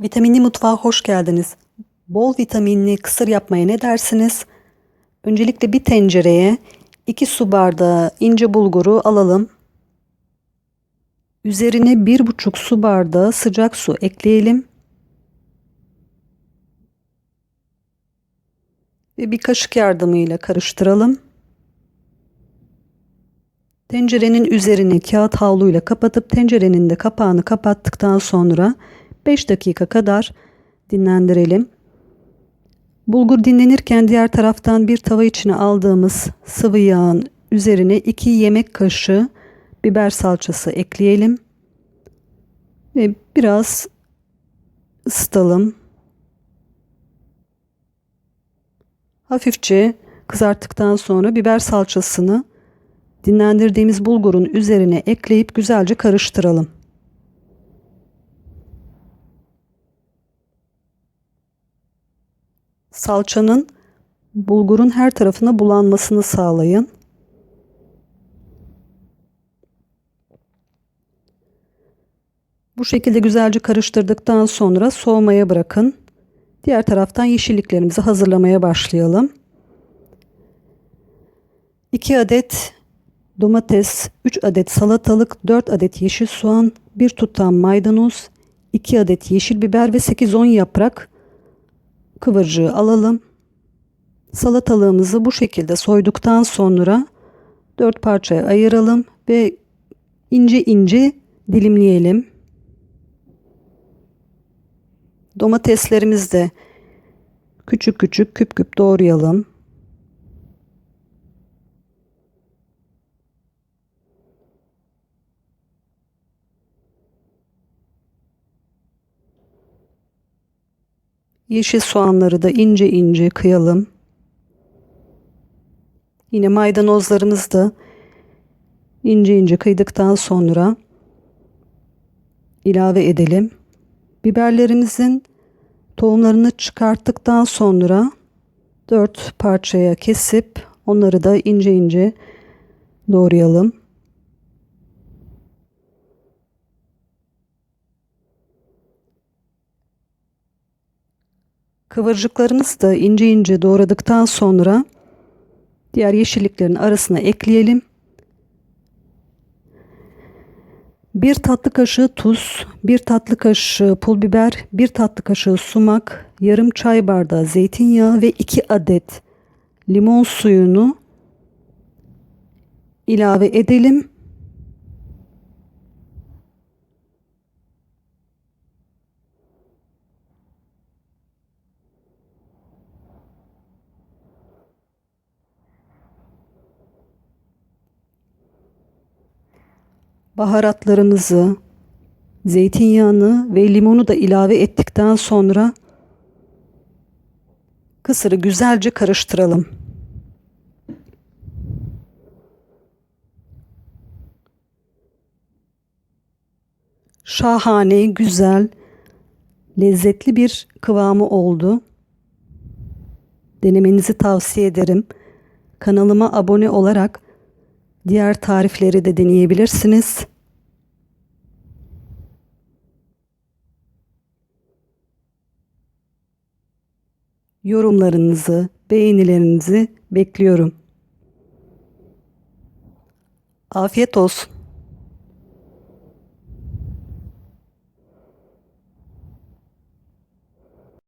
Vitaminli mutfağa hoş geldiniz. Bol vitaminli kısır yapmaya ne dersiniz? Öncelikle bir tencereye 2 su bardağı ince bulguru alalım. Üzerine 1,5 su bardağı sıcak su ekleyelim. Ve bir kaşık yardımıyla karıştıralım. Tencerenin üzerini kağıt havluyla kapatıp tencerenin de kapağını kapattıktan sonra 5 dakika kadar dinlendirelim. Bulgur dinlenirken diğer taraftan bir tava içine aldığımız sıvı yağın üzerine 2 yemek kaşığı biber salçası ekleyelim. Ve biraz ısıtalım. Hafifçe kızarttıktan sonra biber salçasını dinlendirdiğimiz bulgurun üzerine ekleyip güzelce karıştıralım. Salçanın bulgurun her tarafına bulanmasını sağlayın. Bu şekilde güzelce karıştırdıktan sonra soğumaya bırakın. Diğer taraftan yeşilliklerimizi hazırlamaya başlayalım. 2 adet domates, 3 adet salatalık, 4 adet yeşil soğan, 1 tutam maydanoz, 2 adet yeşil biber ve 8-10 yaprak kıvırcığı alalım. Salatalığımızı bu şekilde soyduktan sonra 4 parçaya ayıralım ve ince ince dilimleyelim. Domateslerimizi de küçük küçük küp küp doğrayalım. Yeşil soğanları da ince ince kıyalım. Yine maydanozlarımızı da ince ince kıydıktan sonra ilave edelim. Biberlerimizin tohumlarını çıkarttıktan sonra 4 parçaya kesip onları da ince ince doğrayalım. Kıvırcıklarımızı da ince ince doğradıktan sonra diğer yeşilliklerin arasına ekleyelim. Bir tatlı kaşığı tuz, bir tatlı kaşığı pul biber, bir tatlı kaşığı sumak, yarım çay bardağı zeytinyağı ve iki adet limon suyunu ilave edelim. Baharatlarımızı, zeytinyağını ve limonu da ilave ettikten sonra kısırı güzelce karıştıralım. Şahane, güzel, lezzetli bir kıvamı oldu. Denemenizi tavsiye ederim. Kanalıma abone olarak Diğer tarifleri de deneyebilirsiniz. Yorumlarınızı, beğenilerinizi bekliyorum. Afiyet olsun.